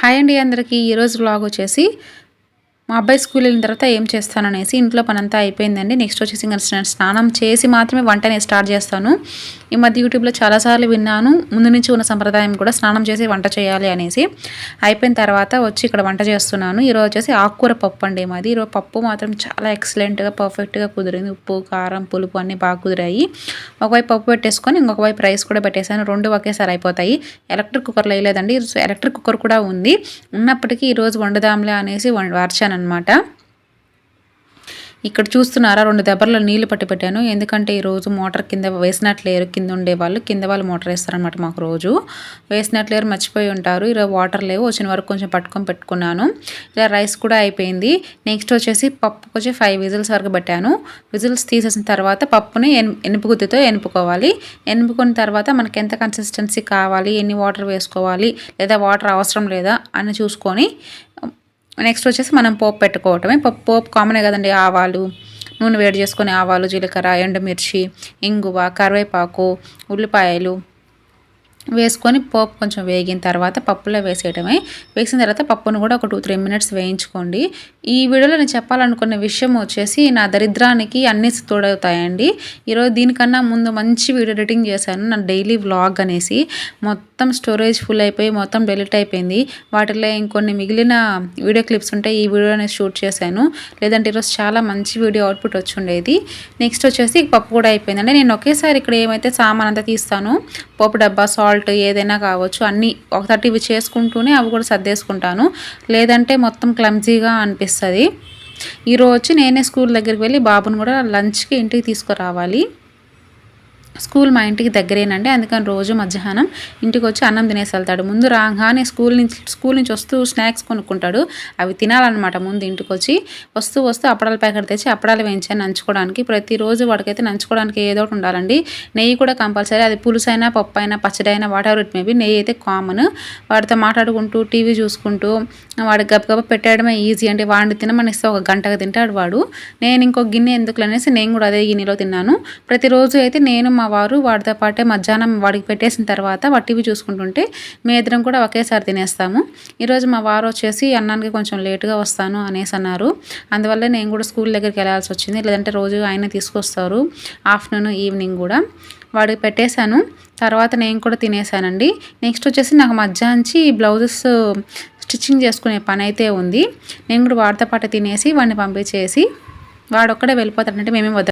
Hi అండి అందరికీ. ఈరోజు బ్లాగ్ వచ్చేసి మా అబ్బాయి స్కూల్ వెళ్ళిన తర్వాత ఏం చేస్తాననేసి ఇంట్లో పనంతా అయిపోయిందండి. నెక్స్ట్ వచ్చేసి ఇంకా స్నానం చేసి మాత్రమే వంట నేను స్టార్ట్ చేస్తాను. ఈ మధ్య యూట్యూబ్లో చాలాసార్లు విన్నాను. ముందు నుంచి ఉన్న సంప్రదాయం కూడా స్నానం చేసి వంట చేయాలి అనేసి. అయిపోయిన తర్వాత వచ్చి ఇక్కడ వంట చేస్తున్నాను. ఈరోజు వచ్చేసి ఆకుకూర పప్పు అండి మాది. ఈరోజు పప్పు మాత్రం చాలా ఎక్సలెంట్గా పర్ఫెక్ట్గా కుదిరింది. ఉప్పు కారం పులుపు అన్నీ బాగా కుదిరాయి. ఒకవైపు పప్పు పెట్టేసుకొని ఇంకొక వైపు రైస్ కూడా పెట్టేశాను. రెండు ఒకేసారి అయిపోతాయి. ఎలక్ట్రిక్ కుక్కర్లో వేయలేదండి. ఎలక్ట్రిక్ కుక్కర్ కూడా ఉంది. ఉన్నప్పటికీ ఈరోజు వండుదాంలే అనేసి వార్చాను అనమాట ఇక్కడ చూస్తున్నారా రెండు దెబ్బల్లో నీళ్ళు పట్టి పెట్టాను. ఎందుకంటే ఈరోజు మోటార్ కింద వేసినట్లేరు కింద ఉండేవాళ్ళు కింద వాళ్ళు మోటార్ వేస్తారనమాట మాకు రోజు. వేసినట్లేరు మర్చిపోయి ఉంటారు. ఈరోజు వాటర్ లేవు వచ్చిన వరకు కొంచెం పట్టుకొని పెట్టుకున్నాను. ఇలా రైస్ కూడా అయిపోయింది. నెక్స్ట్ వచ్చేసి పప్పుకు వచ్చి ఫైవ్ విజిల్స్ వరకు పెట్టాను. విజిల్స్ తీసేసిన తర్వాత పప్పుని ఎనుపు గుత్తితో ఎనుపుకోవాలి. ఎనుపుకున్న తర్వాత మనకి ఎంత కన్సిస్టెన్సీ కావాలి ఎన్ని వాటర్ వేసుకోవాలి లేదా వాటర్ అవసరం లేదా అని చూసుకొని నెక్స్ట్ వచ్చేసి మనం పోపు పెట్టుకోవటమే. పప్పు పోపు కామనే కదండి. ఆవాలు నూనె వేడి చేసుకొని ఆవాలు జీలకర్ర ఎండుమిర్చి ఇంగువ కరివేపాకు ఉల్లిపాయలు వేసుకొని పోపు కొంచెం వేగిన తర్వాత పప్పులో వేసేయటమే. వేసిన తర్వాత పప్పును కూడా ఒక టూ త్రీ మినిట్స్ వేయించుకోండి. ఈ వీడియోలో నేను చెప్పాలనుకున్న విషయం వచ్చేసి నా దరిద్రానికి అన్నీ తోడవుతాయండి. ఈరోజు దీనికన్నా ముందు మంచి వీడియో ఎడిటింగ్ చేశాను. నా డైలీ వ్లాగ్ అనేసి మొత్తం స్టోరేజ్ ఫుల్ అయిపోయి మొత్తం డెలిట్ అయిపోయింది. వాటిలో ఇంకొన్ని మిగిలిన వీడియో క్లిప్స్ ఉంటే ఈ వీడియో నేను షూట్ చేశాను. లేదంటే ఈరోజు చాలా మంచి వీడియో అవుట్పుట్ వచ్చి ఉండేది. నెక్స్ట్ వచ్చేసి పప్పు కూడా అయిపోయిందండి. నేను ఒకేసారి ఇక్కడ ఏమైతే సామాన్ అంతా తీస్తాను పప్పు డబ్బా సాల్ట్ సాల్ట్ ఏదైనా కావచ్చు అన్నీ ఒకసారి ఇవి చేసుకుంటూనే అవి కూడా సర్దేసుకుంటాను. లేదంటే మొత్తం క్లమ్జీగా అనిపిస్తుంది. ఈరోజు నేనే స్కూల్ దగ్గరికి వెళ్ళి బాబుని కూడా లంచ్కి ఇంటికి తీసుకురావాలి. స్కూల్ మా ఇంటికి దగ్గరేనండి. అందుకని రోజు మధ్యాహ్నం ఇంటికి వచ్చి అన్నం తినేసి వెళ్తాడు. ముందు రాగానే స్కూల్ నుంచి స్కూల్ నుంచి వస్తూ స్నాక్స్ కొనుక్కుంటాడు. అవి తినాలన్నమాట ముందు ఇంటికి వచ్చి వస్తూ వస్తూ అప్పడాల ప్యాకెట్ తెచ్చి అప్పడాలు వేయించాను నంచుకోవడానికి. ప్రతిరోజు వాడికైతే నంచుకోవడానికి ఏదో ఒకటి ఉండాలండి. నెయ్యి కూడా కంపల్సరీ. అది పులుసైనా పప్పు అయినా పచ్చడి అయినా వాట్ ఎవర్ ఇట్ మేబీ నెయ్యి అయితే కామన్ వాడితో మాట్లాడుకుంటూ టీవీ చూసుకుంటూ వాడు గబగబ పెట్టడమే ఈజీ అంటే వాడిని తినమని ఇస్తే ఒక గంటగా తింటాడు వాడు. నేను ఇంకో గిన్నె ఎందుకు అనేసి నేను కూడా అదే గిన్నెలో తిన్నాను. ప్రతిరోజు అయితే నేను మా వారు వాడితో పాటే మధ్యాహ్నం వాడికి పెట్టేసిన తర్వాత వాటివి చూసుకుంటుంటే మీ ఇద్దరం కూడా ఒకేసారి తినేస్తాము. ఈరోజు మా వారు వచ్చేసి అన్నానికి కొంచెం లేటుగా వస్తాను అనేసి అన్నారు. అందువల్ల నేను కూడా స్కూల్ దగ్గరికి వెళ్ళాల్సి వచ్చింది. లేదంటే రోజు ఆయన తీసుకొస్తారు ఆఫ్టర్నూన్ ఈవినింగ్ కూడా. వాడికి పెట్టేశాను. తర్వాత నేను కూడా తినేసానండి నెక్స్ట్ వచ్చేసి నాకు మధ్యాహ్నం బ్లౌజెస్ స్టిచ్చింగ్ చేసుకునే పని అయితే ఉంది. నేను కూడా వాడితో పాటు తినేసి వాడిని పంపించేసి వాడొక్కడే వెళ్ళిపోతాడంటే మేమే వద్ద